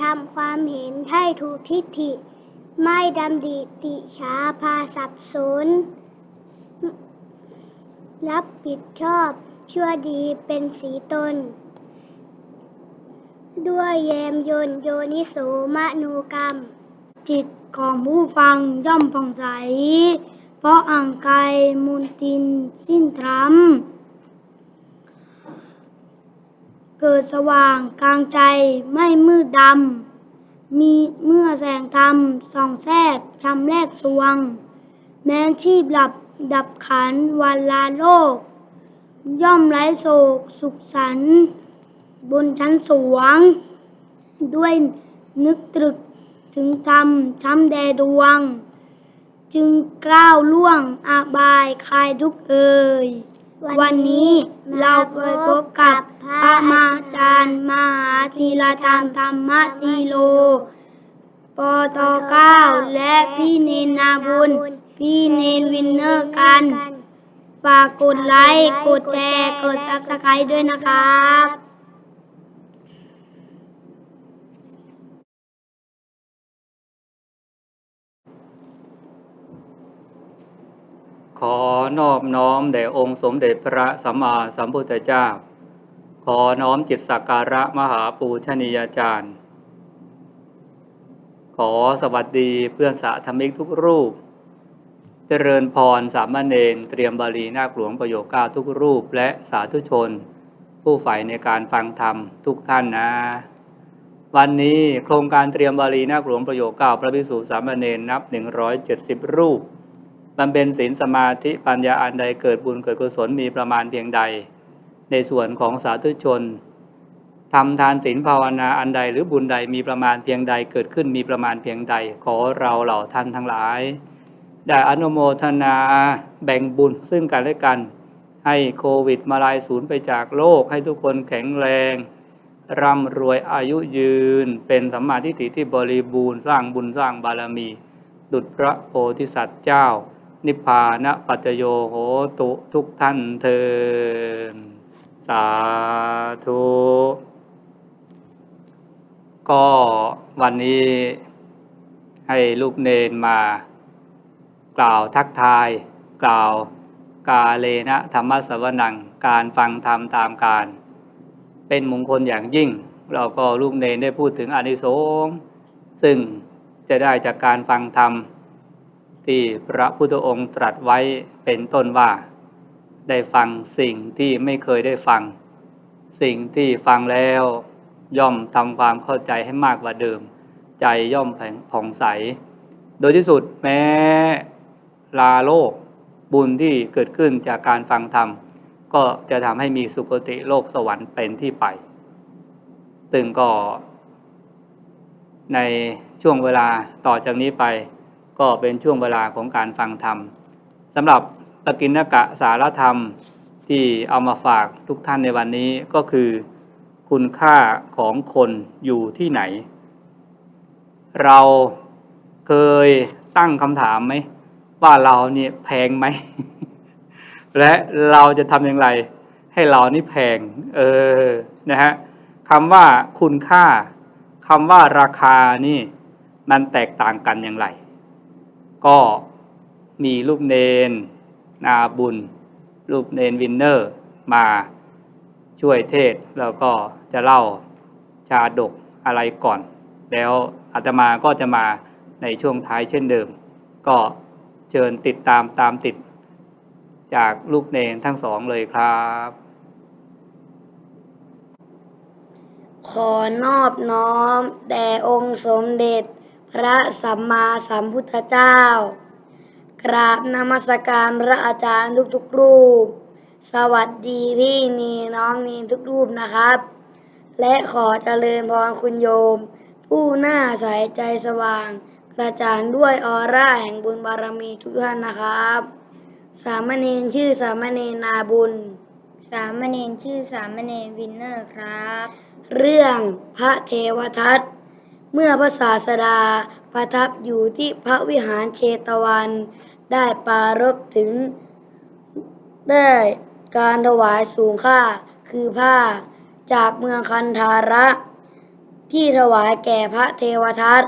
ทำความเห็นให้ถูกทิฏฐิ ไม่ดำดิติช้าพาสับสนรับผิดชอบชั่วดีเป็นสีตน ด้วยแยมยนโยนิโสมนูกรรม จิตของผู้ฟังย่อมผ่องใส เพราะอ่างกายมุนตินสิ้นทรัม เกิดสว่างกลางใจไม่มืดดำ มีเมื่อแสงธรรมส่องแทรกชำแรกสวง แม้นชีพหลับดับขันวันลาโลก ย่อมไร้โศกสุขสันบนชั้นสวง ด้วยนึกตรึกถึงธรรมช้ำแดดวง จึงก้าวล่วงอาบายคลายทุกข์เอ่ย วันนี้เราไปพบกับพระมาจารย์มหาธีรธรรมธรรมตีโล ปตเก้าและพี่เนนนาบุญ พี่เนนวินเนอร์กัน ฝากกดไลค์ กดแชร์ กดซับสไครต์ด้วยนะครับ ขอ นอบน้อมแด่องค์สมเด็จพระสัมมาสัมพุทธเจ้า ขอน้อมจิตสักการะมหาปูชนียาจารย์ ขอสวัสดีเพื่อนสาธมิกทุกรูป เจริญพรสามเณรเตรียมบาลีนาคหลวงประโยคเก้าทุกรูปและสาธุชน ผู้ใฝ่ในการฟังธรรมทุกท่านนะ วันนี้โครงการเตรียมบาลีนาคหลวงประโยคเก้าพระภิกษุสามเณรนับ 170 รูป บำเพ็ญศีลสมาธิปัญญาอันใดเกิดบุญเกิดกุศลมีประมาณเพียงใด ในส่วนของสาธุชนทำทานศีลภาวนาอันใดหรือบุญใดมีประมาณเพียงใดเกิดขึ้นมีประมาณเพียงใด ขอเราเหล่าท่านทั้งหลาย ได้อนุโมทนาแบ่งบุญซึ่งกันและกัน ให้โควิดมาลายศูนย์ไปจากโลกให้ทุกคนแข็งแรง ร่ำรวยอายุยืน เป็นสัมมาทิฏฐิที่บริบูรณ์สร้างบุญสร้างบารมี ดุจพระโพธิสัตว์เจ้า นิพพานะปัจโยโหตุทุกท่านเทินสาธุก็วันนี้ให้ลูกเนนมา กล่าวทักทาย กล่าวกาเลนะธรรมสวนัง การฟังธรรมตามการ เป็นมงคลอย่างยิ่ง เราก็ลูกเนนได้พูดถึงอนิสงส์ซึ่งจะได้จากการฟังธรรม ที่พระพุทธองค์ตรัสไว้เป็นต้นว่า ได้ฟังสิ่งที่ไม่เคยได้ฟัง สิ่งที่ฟังแล้วย่อมทำความเข้าใจให้มากกว่าเดิม ใจย่อมผ่องใส โดยที่สุดแม้ลาโลกบุญที่เกิดขึ้นจากการฟังธรรม ก็จะทำให้มีสุคติโลกสวรรค์เป็นที่ไปตึงก็ในช่วงเวลาต่อจากนี้ไป ก็เป็นช่วงเวลาของการฟังธรรมสำหรับปกิณกะสารธรรมที่เอามาฝากทุกท่านในวันนี้ก็คือ คุณค่าของคนอยู่ที่ไหน เราเคยตั้งคำถามไหม ว่าเราเนี่ยแพงไหม และเราจะทำอย่างไร ให้เรานี่แพง เออนะฮะคำว่าคุณค่าคำว่าราคานี่ มันแตกต่างกันอย่างไร ก็มีลูกเนนนาบุญลูกเนนวินเนอร์มาช่วยเทศแล้วก็จะเล่าชาดกอะไรก่อน แล้วอาตมาก็จะมาในช่วงท้ายเช่นเดิม ก็เชิญติดตามตามติด จากลูกเนนทั้งสองเลยครับ ขอนอบน้อม แด่องค์สมเด็จ พระสัมมาสัมพุทธเจ้ากราบนมัสการพระอาจารย์ทุกๆรูป สวัสดีพี่นีน้องนีทุกรูปนะครับ และขอเจริญพรคุณโยม ผู้หน้าใสใจสว่าง กระจ่างด้วยออร่าแห่งบุญบารมีทุกท่านนะครับ สามเณรชื่อสามเณรนาบุญ สามเณรชื่อสามเณรวินเนอร์ครับ เรื่องพระเทวทัต เมื่อพระศาสดาประทับอยู่ที่พระวิหารเชตวัน ได้ปารบถึง ได้การถวายสูงค่าคือผ้าจากเมืองคันธาระ ที่ถวายแก่พระเทวทัต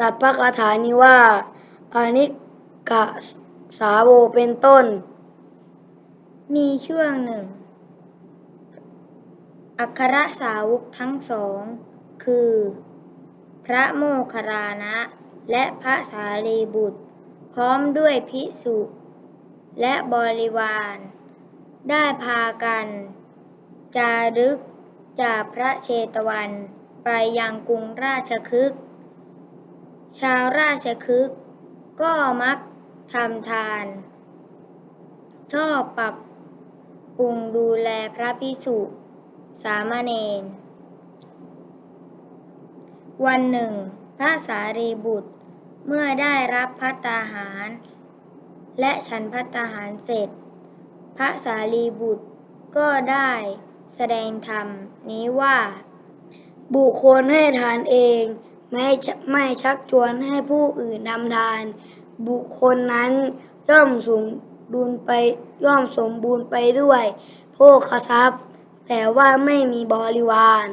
ตัดพระคาถานี้ว่าอานิกะสาโวเป็นต้น มีช่วงหนึ่ง อัครสาวกทั้งสอง คือ พระโมคคัลลานะ และพระสารีบุตร พร้อมด้วยภิกษุ และบริวาร ได้พากัน จารึกจากพระเชตวัน ไปยังกรุงราชคฤห์ชาวราชคฤห์ก็มักทำทาน ชอบปรับปรุงดูแลพระพิสุสามเณร วันหนึ่ง พระสารีบุตรเมื่อได้รับพัตตาหาร และฉันพัตตาหารเสร็จ พระสารีบุตรก็ได้แสดงธรรมนี้ว่า บุคคลให้ทานเอง ไม่ชไม่ชักชวนให้ผู้อื่นทำทาน บุคคลนั้นย่อมสมดุลไปย่อมสมบูรณ์ไปด้วยโภคทรัพย์ แต่ว่าไม่มีบริวาร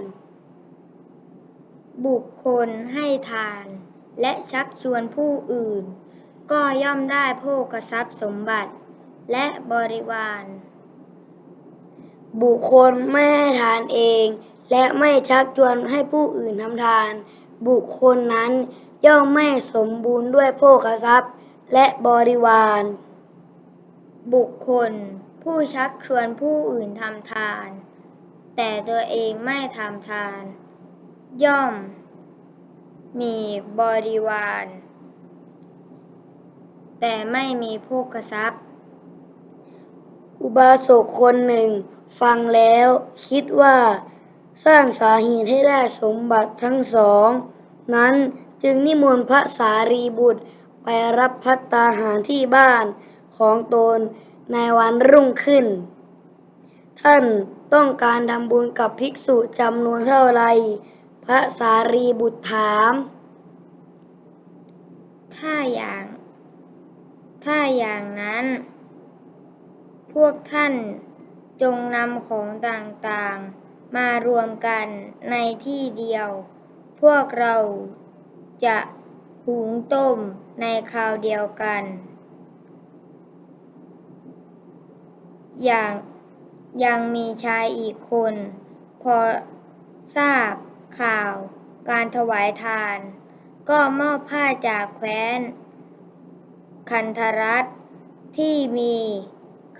บุคคลให้ทาน และชักชวนผู้อื่น ก็ย่อมได้โภคทรัพย์สมบัติ และบริวาร บุคคลไม่ให้ทานเอง และไม่ชักชวนให้ผู้อื่นทำทาน บุคคลนั้นย่อมไม่สมบูรณ์ด้วยโภคทรัพย์ และบริวาร บุคคล ผู้ชักชวนผู้อื่นทำทาน แต่ตัวเองไม่ทำทาน ย่อม มีบริวาร แต่ไม่มีโภคทรัพย์ อุบาสกคนหนึ่ง ฟังแล้วคิดว่า สร้างสาเหตุให้ได้สมบัติทั้งสอง นั้นจึงนิมนต์พระสารีบุตรไปรับพัตตาหารที่บ้านของตนในวันรุ่งขึ้น ท่านต้องการทำบุญกับภิกษุจำนวนเท่าไร พระสารีบุตรถามถ้าอย่าง ถ้าอย่างนั้น พวกท่านจงนำของต่างๆ มารวมกันในที่เดียว พวกเราจะหุงต้มในคราวเดียวกัน อย่างยังมีชายอีกคน พอทราบ ข่าว การถวายทาน ก็มอบผ้าจากแคว้น คันธรัตที่มี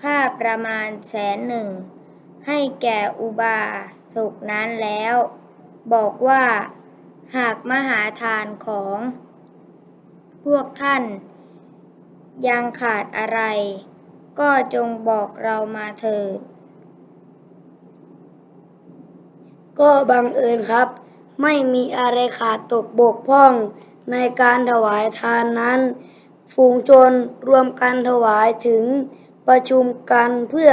ค่าประมาณแสนหนึ่ง ให้แก่อุบาสกนั้นแล้ว บอกว่า หากมหาทานของ พวกท่าน ยังขาดอะไร ก็จงบอกเรามาเถิด ก็บังเอิญครับ ไม่มีอะไรขาดตกบกพร่องในการถวายทานนั้น ฝูงชนรวมกันถวายถึงประชุมกันเพื่อ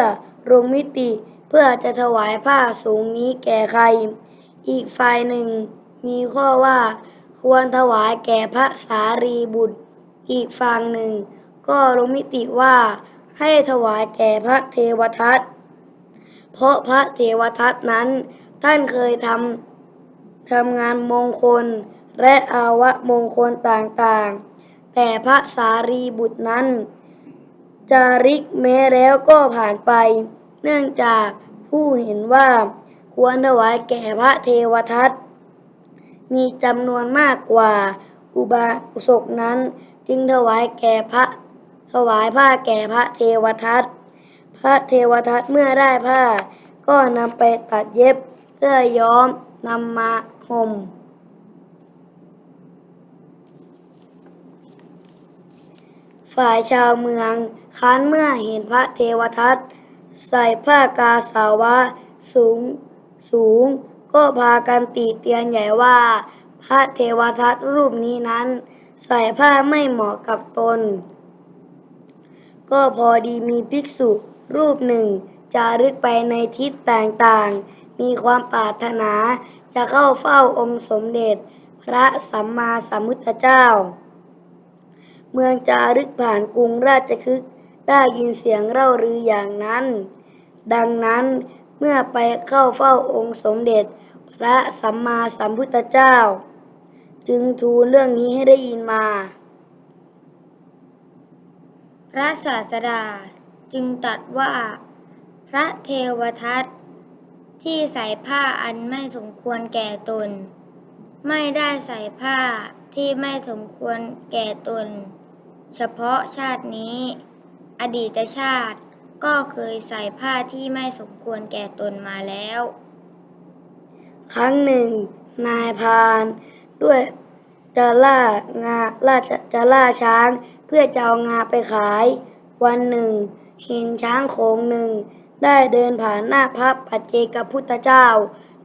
ลงมิติเพื่อจะถวายผ้าสูงนี้แก่ใคร อีกฝ่ายหนึ่งมีข้อว่าควรถวายแก่พระสารีบุตร อีกฝั่งหนึ่ง ก็ลงมิติว่าให้ถวายแก่พระเทวทัตเพราะพระเทวทัตนั้น ท่านเคยทำทำงานมงคล และอาวะมงคลต่างๆ แต่พระสารีบุตรนั้น จาริกแม้แล้วก็ผ่านไป เนื่องจากผู้เห็นว่าควรถวายแก่พระเทวทัตมีจำนวนมากกว่าอุบาสกนั้น จึงถวายแก่พระถวายผ้าแก่พระเทวทัตพระเทวทัตเมื่อได้ผ้าก็นำไปตัดเย็บ เพื่อย้อมนำมาห่มฝ่ายชาวเมืองค้านเมื่อเห็นพระเทวทัตใส่ผ้ากาสาวะสูงสูง ก็พากันตีเตียนใหญ่ว่า พระเทวทัตรูปนี้นั้น ใส่ผ้าไม่เหมาะกับตน ก็พอดีมีภิกษุรูปหนึ่ง จารึกไปในทิศต่างๆ มีความปรารถนาจะเข้าเฝ้าองค์สมเด็จ พระสัมมาสัมพุทธเจ้า เมืองจารึกผ่านกรุงราชคฤห์ได้ยินเสียงเร่ารืออย่างนั้น ดังนั้นเมื่อไปเข้าเฝ้าองค์สมเด็จพพระสัมมาสัมพุทธเจ้า จึงทูลเรื่องนี้ให้ได้ยินมา พระศาสดาจึงตรัสว่า พระเทวทัต ที่ใส่ผ้าอันไม่สมควรแก่ตน ไม่ได้ใส่ผ้าที่ไม่สมควรแก่ตน เฉพาะชาตินี้ อดีตชาติก็เคยใส่ผ้าที่ไม่สมควรแก่ตนมาแล้ว ครั้งหนึ่ง นายพานด้วยจะล่างาล่าจะจะล่าช้างเพื่อจะเอางาไปขาย วันหนึ่ง เห็นช้างโขงหนึ่ง ได้เดินผ่านหน้าพระปัจเจกพุทธเจ้า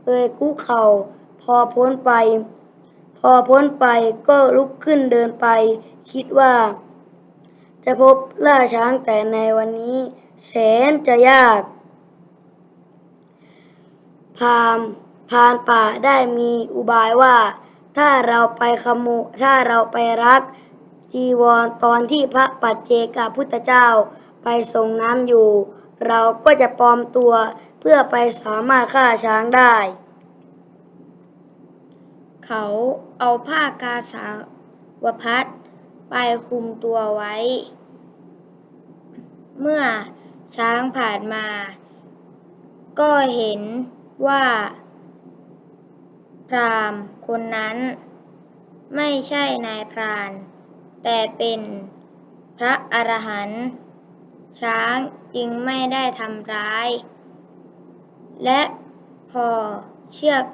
เลยคุกเข่า พอพ้นไป พอพ้นไปก็ลุกขึ้นเดินไป คิดว่า จะพบล่าช้างแต่ในวันนี้ แสนจะยาก พามณ์พานป่าได้มีอุบายว่า ถ้าเราไปขโมถ้าเราไปรัก จีวรตอนที่พระปัจเจกพุทธเจ้าไปส่งน้ำอยู่ เราก็จะปลอมตัวเพื่อไปสามารถฆ่าช้างได้ เขาเอาผ้ากาสาวพัดไปคุมตัวไว้ เมื่อช้างผ่านมา ก็เห็นว่า พราหมณ์คนนั้น ไม่ใช่นายพราน แต่เป็นพระอรหันต์ ช้างจึงไม่ได้ทำร้าย และพอเชือก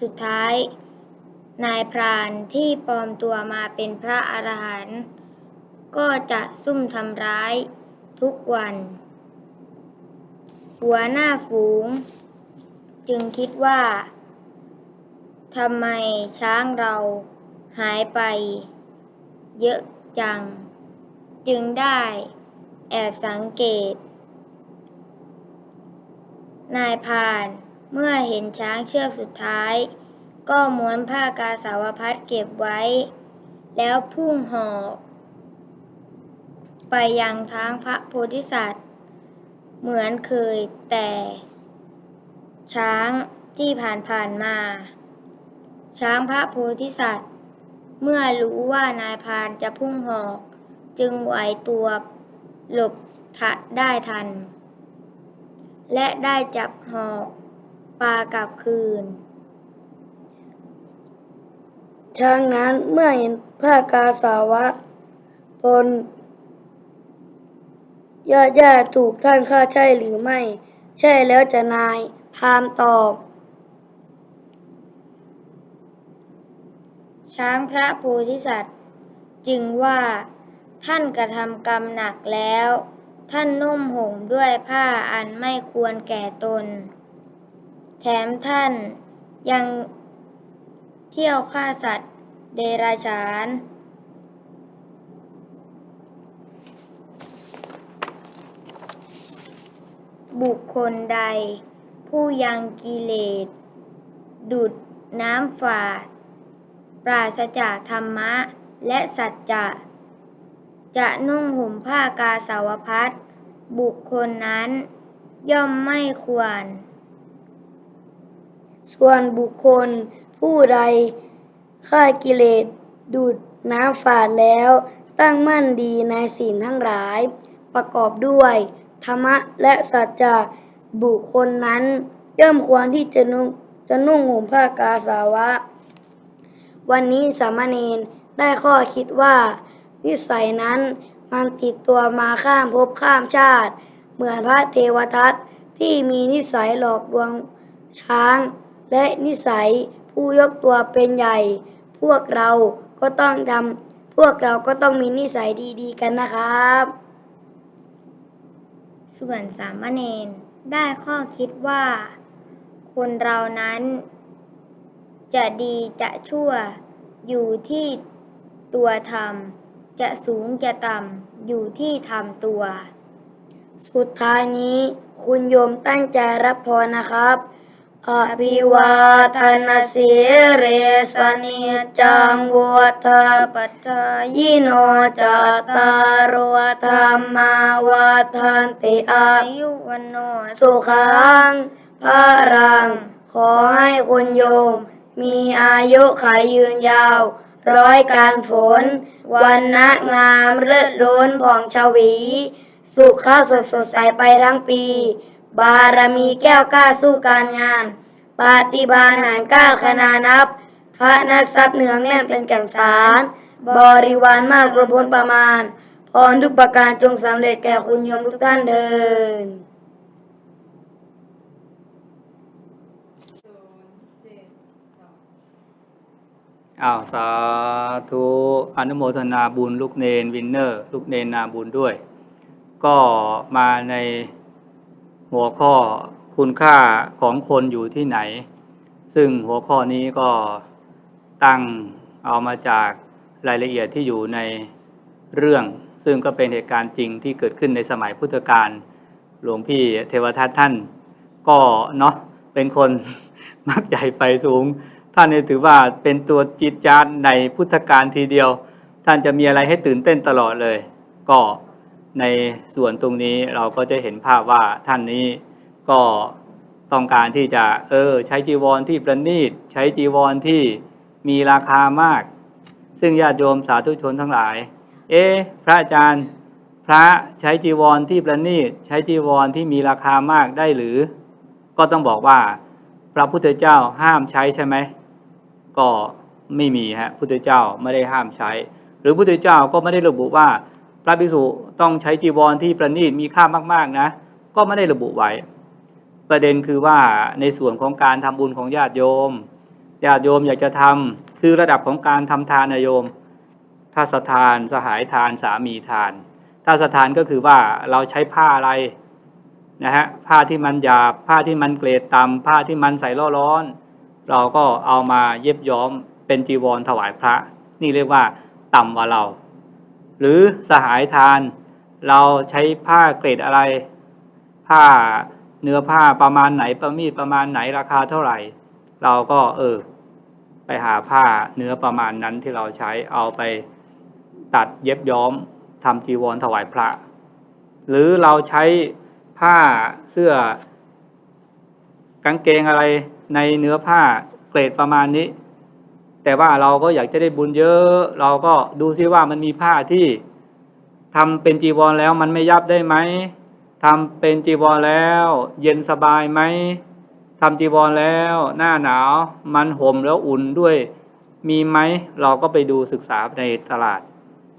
สุดท้าย นายพรานที่ปลอมตัวมาเป็นพระอรหันต์ก็จะซุ่มทำร้ายทุกวัน หัวหน้าฝูง จึงคิดว่าทำไมช้างเราหายไปเยอะจัง จึงได้ แอบสังเกต นายพานเมื่อเห็นช้างเชือกสุดท้าย ก็ม้วนผ้ากาสาวพัดเก็บไว้ แล้วพุ่งหอกไปยังทางพระโพธิสัตว์ เหมือนเคยแต่ ช้างที่ผ่านผ่านมา ช้างพระโพธิสัตว์ เมื่อรู้ว่านายพานจะพุ่งหอก จึงไหวตัว หลบทะได้ทัน และได้จับหอกปลากลับคืน ช้างนั้นเมื่อเห็นผ้ากาสาวะตนญาติญาถูกท่านฆ่าใช่หรือไม่ ใช่แล้วจะนาย พามตอบ ช้างพระโพธิสัตว์ จึงว่า ท่านกระทำกรรมหนักแล้ว ท่านนุ่มห่มด้วยผ้าอันไม่ควรแก่ตน แถมท่านยังเที่ยวฆ่าสัตว์เดรัจฉาน บุคคลใด ผู้ยังกิเลส ดุดน้ำฝาดปราศจากธรรมะและสัจจะ จะนุ่งห่มผ้ากาสาวพัดบุคคลนั้น ย่อมไม่ควร ส่วนบุคคลผู้ใดฆ่ากิเลสดูดน้ำฝาดแล้ว ตั้งมั่นดีในศีลทั้งหลาย ประกอบด้วย ธรรมะและสัจจะบุคคลนั้น ย่อมควรที่จะนุ่งจะนุ่งห่มผ้ากาสาวะ วันนี้สามเณรได้ข้อคิดว่า นิสัยนั้นมันติดตัวมาข้ามภพข้ามชาติ เหมือนพระเทวทัตที่มีนิสัยหลอกลวงช้าง และนิสัยผู้ยกตัวเป็นใหญ่ พวกเราก็ต้องทำพวกเราก็ต้องมีนิสัยดีๆกันนะครับ ส่วนสามเณรได้ข้อคิดว่า คนเรานั้น จะดีจะชั่วอยู่ที่ตัวทำ จะสูงจะต่ำอยู่ที่ทำตัว สุดท้ายนี้คุณโยมตั้งใจรับพรนะครับอภิวาทนาสีเรสนิจังวุฒาปัจจายโนจัตตารวธรรมาวาทันติอายุวันโนสุขังพระรัง ขอให้คุณโยม มีอายุขายยืนยาว ร้อยการฝน วันนะงามเลิศล้นผ่องชวี สุขข้าสดสดใสไปทั้งปี บารมีแก้วกล้าสู้การงาน ปฏิบาหารก้าขนานับคณะทรัพย์เหนืองแน่นเป็นแก่นสาร บริวารมากรวมพ้นประมาณ พรทุกประการจงสำเร็จแก่คุณโยมทุกท่านเดิน อ้าวสาธุอนุโมทนาบุญลูกเนนวินเนอร์ ลูกเนนนาบุญด้วย ก็มาในหัวข้อคุณค่าของคนอยู่ที่ไหน ซึ่งหัวข้อนี้ก็ตั้งเอามาจากรายละเอียดที่อยู่ในเรื่อง ซึ่งก็เป็นเหตุการณ์จริงที่เกิดขึ้นในสมัยพุทธกาลหลวงพี่เทวทัตท่าน ก็เนาะเป็นคนมักใหญ่ไฟสูง ท่านนี่ถือว่าเป็นตัวจิตจารในพุทธการทีเดียว ท่านจะมีอะไรให้ตื่นเต้นตลอดเลย ก็ในส่วนตรงนี้เราก็จะเห็นภาพว่าท่านนี้ก็ต้องการที่จะเออใช้จีวรที่ประณีต ใช้จีวรที่มีราคามาก ซึ่งญาติโยมสาธุชนทั้งหลาย เอ๊พระอาจารย์พระใช้จีวรที่ประณีต ใช้จีวรที่มีราคามากได้หรือ ก็ต้องบอกว่า พระพุทธเจ้าห้ามใช้ใช่ไหม ก็ไม่มีฮะพุทธเจ้าไม่ได้ห้ามใช้ หรือพุทธเจ้าก็ไม่ได้ระบุว่า พระภิกษุต้องใช้จีวรที่ประณีตมีค่ามากๆนะ ก็ไม่ได้ระบุไว้ ประเด็นคือว่าในส่วนของการทำบุญของญาติโยมญาติโยมอยากจะทำคือระดับของการทำทานนโยมถ้าสถานสหายทานสามีทาน ถ้าสถานก็คือว่าเราใช้ผ้าอะไรนะฮะผ้าที่มันหยาบผ้าที่มันเกรดต่ำผ้าที่มันใส่ล่อร้อน เราก็เอามาเย็บย้อมเป็นจีวรถวายพระ นี่เรียกว่าต่ำกว่าเรา หรือสหายทาน เราใช้ผ้าเกรดอะไร ผ้าเนื้อผ้าประมาณไหนประมีดประมาณไหนราคาเท่าไหร่ เราก็เออ ไปหาผ้าเนื้อประมาณนั้นที่เราใช้เอาไปตัดเย็บย้อมทำจีวรถวายพระ หรือเราใช้ผ้าเสื้อกางเกงอะไร ในเนื้อผ้าเกรดประมาณนี้ แต่ว่าเราก็อยากจะได้บุญเยอะ เราก็ดูซิว่ามันมีผ้าที่ทำเป็นจีวรแล้วมันไม่ยับได้ไหมทำเป็นจีวรแล้ว เย็นสบายไหมทำจีวรแล้วหน้าหนาวมันห่มแล้วอุ่นด้วย มีไหมเราก็ไปดูศึกษาในตลาด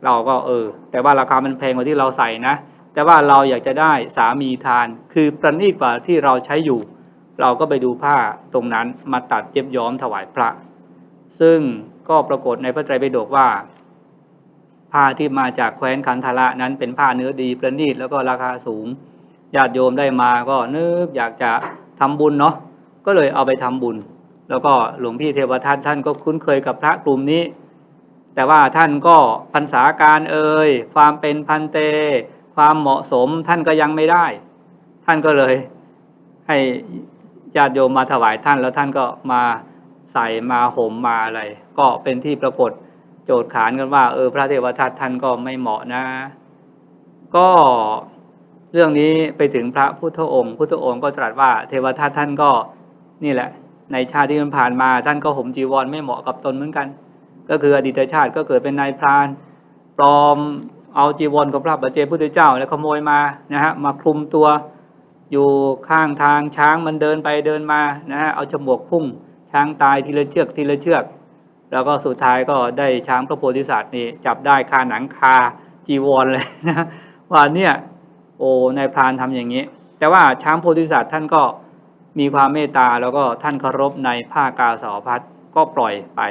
เราก็เออ แต่ว่าราคามันแพงกว่าที่เราใส่นะ แต่ว่าเราอยากจะได้สามีทาน คือประณีตกว่าที่เราใช้อยู่ เราก็ไปดูผ้าตรงนั้นมาตัดเย็บย้อมถวายพระ ซึ่งก็ปรากฏในพระไตรปิฎกว่า ผ้าที่มาจากแคว้นคันธาระนั้นเป็นผ้าเนื้อดีประณีตแล้วก็ราคาสูงญาติโยมได้มาก็นึกอยากจะทำบุญเนาะก็เลยเอาไปทำบุญ แล้วก็หลวงพี่เทวทัตท่านก็คุ้นเคยกับพระกลุ่มนี้ แต่ว่าท่านก็พรรษาการเอ่ยความเป็นพันเต ความเหมาะสมท่านก็ยังไม่ได้ ท่านก็เลยให้ ญาติโยมมาถวายท่านแล้วท่านก็มาใส่มาห่มมาอะไร ก็เป็นที่ปรากฏโจทย์ขานกันว่า เออ พระเทวทัตท่านก็ไม่เหมาะนะ ก็เรื่องนี้ไปถึงพระพุทธองค์พุทธองค์ก็ตรัสว่าเทวทัตท่านก็นี่แหละ ในชาติที่มันผ่านมาท่านก็ห่มจีวรไม่เหมาะกับตนเหมือนกัน ก็คืออดีตชาติก็เกิดเป็นนายพรานปลอมเอาจีวรของพระบัจเจพุทธเจ้าแล้วขโมยมานะฮะมาคลุมตัว อยู่ข้างทางช้างมันเดินไปเดินมานะฮะเอาจมวกพุ่งช้างตายทีละเชือกทีละเชือก แล้วก็สุดท้ายก็ได้ช้างพระโพธิสัตว์นี่จับได้คาหนังคาจีวรเลยนะว่าเนี่ยโอ้นายพรานทำอย่างนี้ แต่ว่าช้างโพธิสัตว์ท่านก็มีความเมตตาแล้วก็ท่านเคารพในผ้ากาสาวพัดก็ปล่อยไป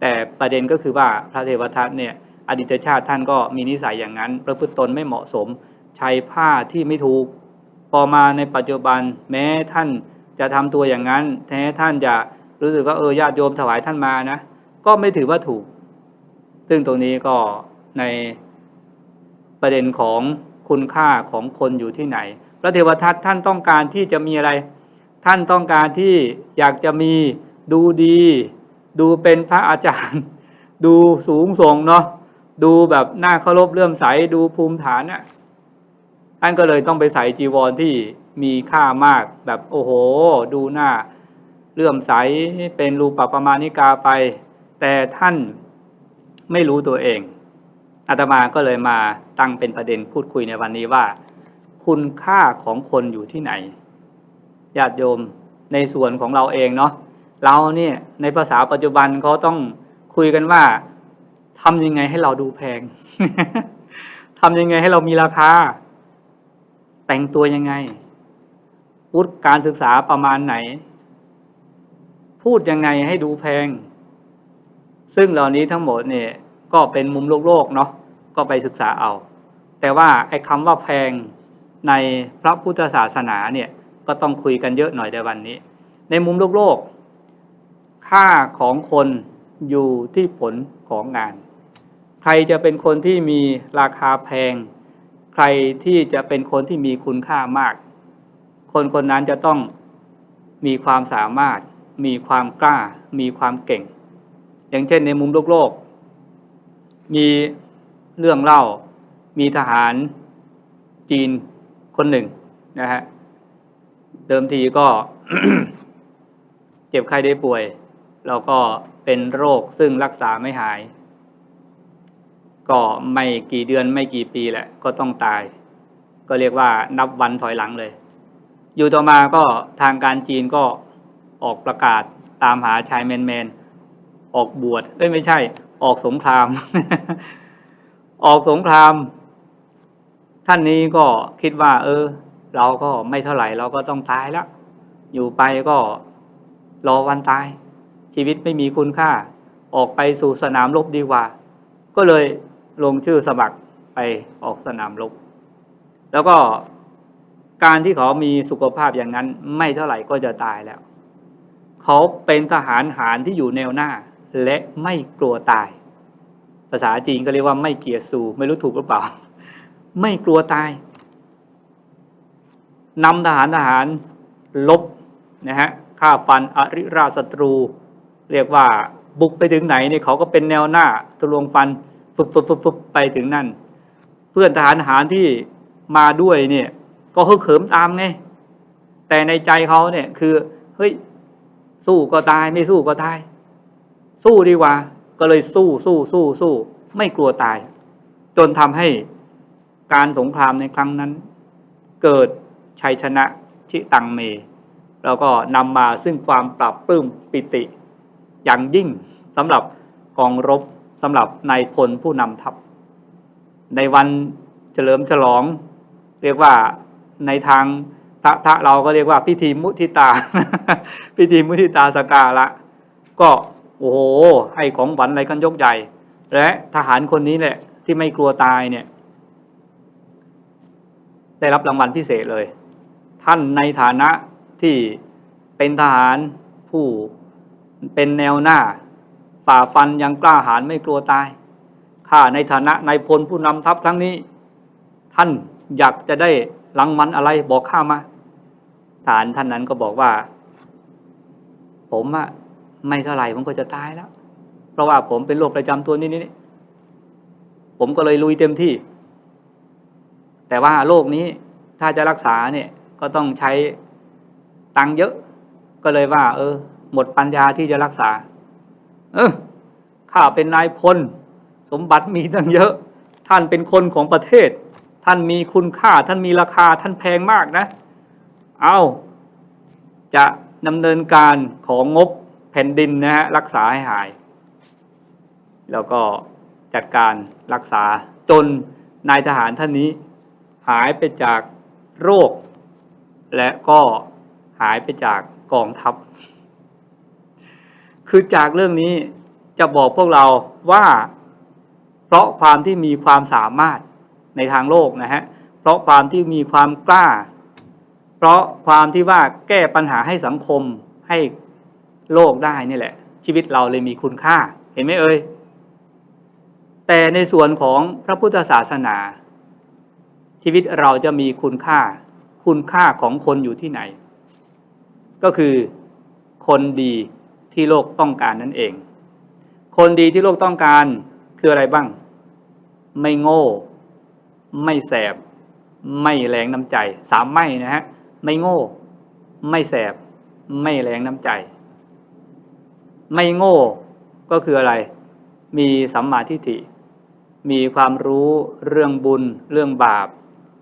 แต่ประเด็นก็คือว่าพระเทวทัตเนี่ยอดีตชาติท่านก็มีนิสัยอย่างนั้น ประพฤติตนไม่เหมาะสมใช้ผ้าที่ไม่ถูก อมาในปัจจุบันแม้ท่านจะทำตัวอย่างนั้น แท้ท่านจะรู้สึกว่าเออญาติโยมถวายท่านมานะ ก็ไม่ถือว่าถูก ซึ่งตรงนี้ก็ในประเด็นของคุณค่าของคนอยู่ที่ไหน พระเทวทัตท่านต้องการที่จะมีอะไร ท่านต้องการที่อยากจะมีดูดี ดูเป็นพระอาจารย์ ดูสูงส่งเนาะดูแบบน่าเคารพเลื่อมใสดูภูมิฐานน่ะ ท่านก็เลยต้องไปใส่จีวรที่มีค่ามากแบบโอ้โห ดูหน้าเลื่อมใสเป็นรูปประมาณิกาไป แต่ท่านไม่รู้ตัวเองอาตมาก็เลยมาตั้งเป็นประเด็นพูดคุยในวันนี้ว่า คุณค่าของคนอยู่ที่ไหนญาติโยมในส่วนของเราเองเนาะเราเนี่ยในภาษาปัจจุบันเขาต้องคุยกันว่าทำยังไงให้เราดูแพงทำยังไงให้เรามีราคา แต่งตัวยังไง วุฒิการศึกษาประมาณไหน พูดยังไงให้ดูแพง ซึ่งเหล่านี้ทั้งหมดเนี่ยก็เป็นมุมโลกโลกเนาะก็ไปศึกษาเอา แต่ว่าไอ้คำว่าแพงในพระพุทธศาสนาเนี่ยก็ต้องคุยกันเยอะหน่อยในวันนี้ ในมุมโลกโลก ค่าของคนอยู่ที่ผลของงาน ใครจะเป็นคนที่มีราคาแพง ใครที่จะเป็นคนที่มีคุณค่ามาก คนคนนั้นจะต้องมีความสามารถ มีความกล้า มีความเก่ง อย่างเช่นในมุมโลกโลก มีเรื่องเล่า มีทหารจีนคนหนึ่งนะฮะ เดิมทีก็เจ็บไข้ได้ป่วย แล้วก็เป็นโรคซึ่งรักษาไม่หาย ก็ไม่กี่เดือนไม่กี่ปีแหละ ก็ต้องตาย ก็เรียกว่านับวันถอยหลังเลย อยู่ต่อมาก็ทางการจีนก็ออกประกาศตามหาชายแมนแมนออกบวชเอ้ยไม่ใช่ ออกสงคราม ออกสงคราม ท่านนี้ก็คิดว่า เออ เราก็ไม่เท่าไหร่เราก็ต้องตายแล้วอยู่ไปก็รอวันตาย ชีวิตไม่มีคุณค่า ออกไปสู่สนามรบดีกว่า ก็เลย ลงชื่อสมัครไปออกสนามรบแล้วก็การที่เขามีสุขภาพอย่างนั้น ไม่เท่าไหร่ก็จะตายแล้ว เขาเป็นทหารหารที่อยู่แนวหน้า และไม่กลัวตาย ภาษาจีนก็เรียกว่าไม่เกียจสูไม่รู้ถูกหรือเปล่า ไม่กลัวตายนำทหารทหารลบนะฮะฆ่าฟันอริราชศัตรู เรียกว่าบุกไปถึงไหนเนี่ยเขาก็เป็นแนวหน้าทะลวงฟัน ฟึบฟึบฟึบฟึบไปถึงนั่น เพื่อนทหารทหารที่มาด้วยเนี่ย ก็ฮึกเหิมตามไงแต่ในใจเขาเนี่ยคือเฮ้ยสู้ก็ตายไม่สู้ก็ตาย สู้ดีกว่า ก็เลยสู้สู้สู้สู้ ไม่กลัวตาย จนทำให้การสงครามในครั้งนั้น เกิดชัยชนะชิตังเม แล้วก็นำมาซึ่งความปรับปลื้มปิติ อย่างยิ่งสำหรับกองรบ สำหรับนายพลผู้นำทัพ ในวันเฉลิมฉลอง เรียกว่าในทางพระพระเราก็เรียกว่าพิธีมุทิตา พิธีมุทิตาสกการะก็โอ้โหให้ของหวันอะไรกันยกใหญ่ และทหารคนนี้แหละ ที่ไม่กลัวตายเนี่ย ได้รับรางวัลพิเศษเลย ท่านในฐานะที่เป็นทหารผู้เป็นแนวหน้า ฝ่าฟันยังกล้าหาญไม่กลัวตาย ข้าในฐานะนายพลผู้นำทัพครั้งนี้ ท่านอยากจะได้รางวัลอะไรบอกข้ามาทหารท่านนั้นก็บอกว่า ผมอะไม่เท่าไหร่ผมก็จะตายแล้ว เพราะว่าผมเป็นโรคประจำตัวนี้นี่ผมก็เลยลุยเต็มที่ แต่ว่าโรคนี้ถ้าจะรักษาเนี่ยก็ต้องใช้ตังเยอะ ก็เลยว่า เออ หมดปัญญาที่จะรักษา เออข้าเป็นนายพล สมบัติมีตั้งเยอะ ท่านเป็นคนของประเทศ ท่านมีคุณค่า ท่านมีราคา ท่านแพงมากนะ เอาจะดำเนินการของงบแผ่นดินนะฮะรักษาให้หาย แล้วก็จัดการรักษาจนนายทหารท่านนี้ หายไปจากโรค และก็หายไปจากกองทัพ คือจากเรื่องนี้จะบอกพวกเราว่า เพราะความที่มีความสามารถในทางโลกนะฮะเพราะความที่มีความกล้า เพราะความที่ว่าแก้ปัญหาให้สังคมให้โลกได้นี่แหละ ชีวิตเราเลยมีคุณค่า เห็นไหมเอ่ยแต่ในส่วนของพระพุทธศาสนา ชีวิตเราจะมีคุณค่า คุณค่าของคนอยู่ที่ไหน ก็คือคนดี ที่โลกต้องการนั่นเอง คนดีที่โลกต้องการคืออะไรบ้าง ไม่โง่ ไม่แสบ ไม่แรงน้ำใจ สามไม่นะฮะ ไม่โง่ ไม่แสบ ไม่แรงน้ำใจ ไม่โง่ก็คืออะไร มีสัมมาทิฏฐิ มีความรู้เรื่องบุญ เรื่องบาป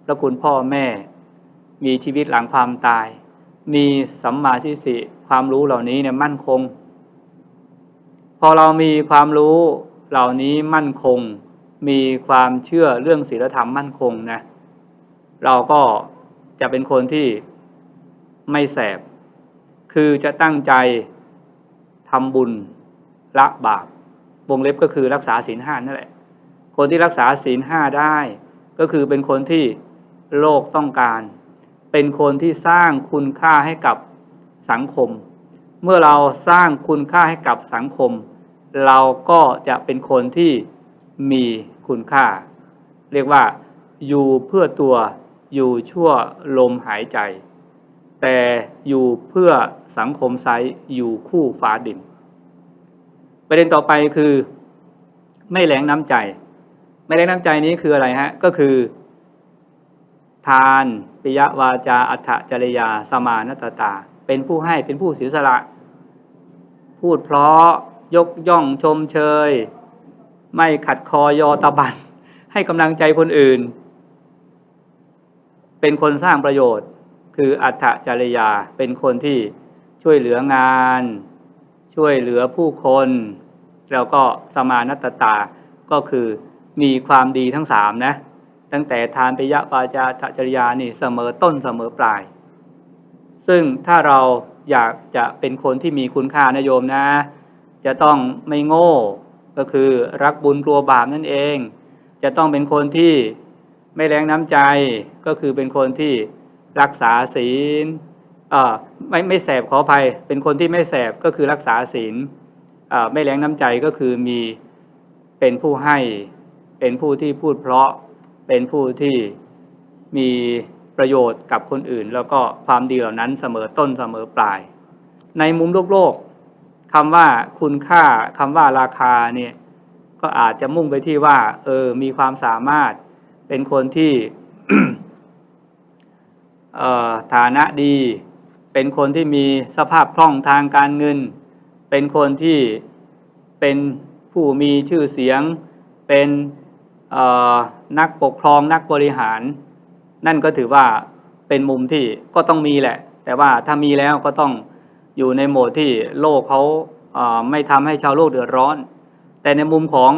พระคุณพ่อแม่ มีชีวิตหลังความตาย มีสัมมาทิฏฐิความรู้เหล่านี้เนี่ยมั่นคง พอเรามีความรู้เหล่านี้มั่นคง มีความเชื่อเรื่องศีลธรรมมั่นคงนะ เราก็จะเป็นคนที่ไม่แสบ คือจะตั้งใจทำบุญละบาป วงเล็บก็คือรักษาศีลห้านั่นแหละ คนที่รักษาศีลห้าได้ ก็คือเป็นคนที่โลกต้องการ เป็นคนที่สร้างคุณค่าให้กับสังคม เมื่อเราสร้างคุณค่าให้กับสังคม เราก็จะเป็นคนที่มีคุณค่า เรียกว่าอยู่เพื่อตัวอยู่ชั่วลมหายใจ แต่อยู่เพื่อสังคมไซอยู่คู่ฟ้าดิน ประเด็นต่อไปคือ ไม่แรงน้ำใจ ไม่แรงน้ำใจนี้คืออะไรฮะ ก็คือ ทานปิยวาจาอัฏฐจริยาสมานตตา เป็นผู้ให้เป็นผู้เสียสละ พูดเพราะ ยกย่องชมเชย ไม่ขัดคอยอตะบัน ให้กำลังใจคนอื่น เป็นคนสร้างประโยชน์ คืออัฏฐจริยาเป็นคนที่ช่วยเหลืองาน ช่วยเหลือผู้คน แล้วก็สมานตตาก็คือมีความดีทั้งสามนะตั้งแต่ทานปิยวาจาจริยานี่เสมอต้นเสมอปลาย ซึ่งถ้าเราอยากจะเป็นคนที่มีคุณค่านะโยมนะ จะต้องไม่โง่ ก็คือรักบุญกลัวบาปนั่นเอง จะต้องเป็นคนที่ไม่แรงน้ำใจ ก็คือเป็นคนที่รักษาศีลอ่อไม่ไม่แสบขออภัย เป็นคนที่ไม่แสบก็คือรักษาศีลอ่อไม่แรงน้ำใจก็คือมีเป็นผู้ให้ เป็นผู้ที่พูดเพราะ เป็นผู้ที่มีประโยชน์กับคนอื่น แล้วก็ความดีเหล่านั้นเสมอต้นเสมอปลาย ในมุมโลกโลก คำว่าคุณค่าคำว่าราคาเนี่ยก็อาจจะมุ่งไปที่ว่า เออ มีความสามารถเป็นคนที่เอ่อฐานะดี เป็นคนที่มีสภาพคล่องทางการเงิน เป็นคนที่เป็นผู้มีชื่อเสียง เป็นเอ่อนักปกครองนักบริหาร นั่นก็ถือว่าเป็นมุมที่ก็ต้องมีแหละ แต่ว่าถ้ามีแล้วก็ต้อง อยู่ในโหมดที่โลกเขาไม่ทำให้ชาวโลกเดือดร้อน แต่ในมุมของ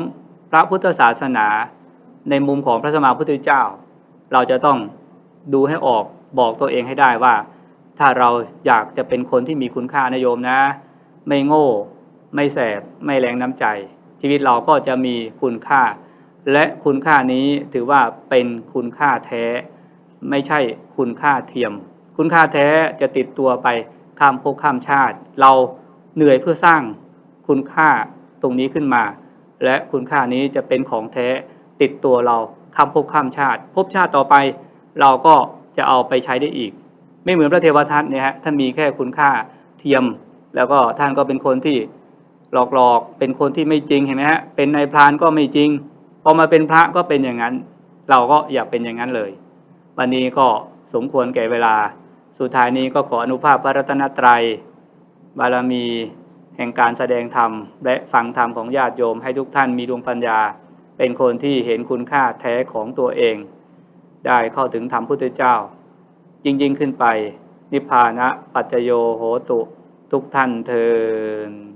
พระพุทธศาสนา ในมุมของพระสมมาพุทธเจ้า เราจะต้องดูให้ออกบอกตัวเองให้ได้ว่า ถ้าเราอยากจะเป็นคนที่มีคุณค่านะโยมนะ ไม่โง่ ไม่แสบ ไม่แรงน้ำใจ ชีวิตเราก็จะมีคุณค่า และคุณค่านี้ถือว่าเป็นคุณค่าแท้ ไม่ใช่คุณค่าเทียม คุณค่าแท้จะติดตัวไป ข้ามภพข้ามชาติ เราเหนื่อยเพื่อสร้างคุณค่าตรงนี้ขึ้นมา และคุณค่านี้จะเป็นของแท้ติดตัวเราข้ามภพข้ามชาติภพชาติต่อไป เราก็จะเอาไปใช้ได้อีก ไม่เหมือนพระเทวทัตเนี่ยฮะท่านมีแค่คุณค่าเทียม แล้วก็ท่านก็เป็นคนที่หลอกๆ เป็นคนที่ไม่จริงเห็นไหมฮะเป็นนายพรานก็ไม่จริงพอมาเป็นพระก็เป็นอย่างนั้น เราก็อย่าเป็นอย่างนั้นเลย วันนี้ก็สมควรแก่เวลา สุดท้ายนี้ก็ขออนุภาพพระรัตนตรัย บารมีแห่งการแสดงธรรม และฟังธรรมของญาติโยมให้ทุกท่านมีดวงปัญญา เป็นคนที่เห็นคุณค่าแท้ของตัวเอง ได้เข้าถึงธรรมพุทธเจ้า จริง ๆ ขึ้นไป นิพพานะปัจจโยโหตุ ทุกท่านเทอ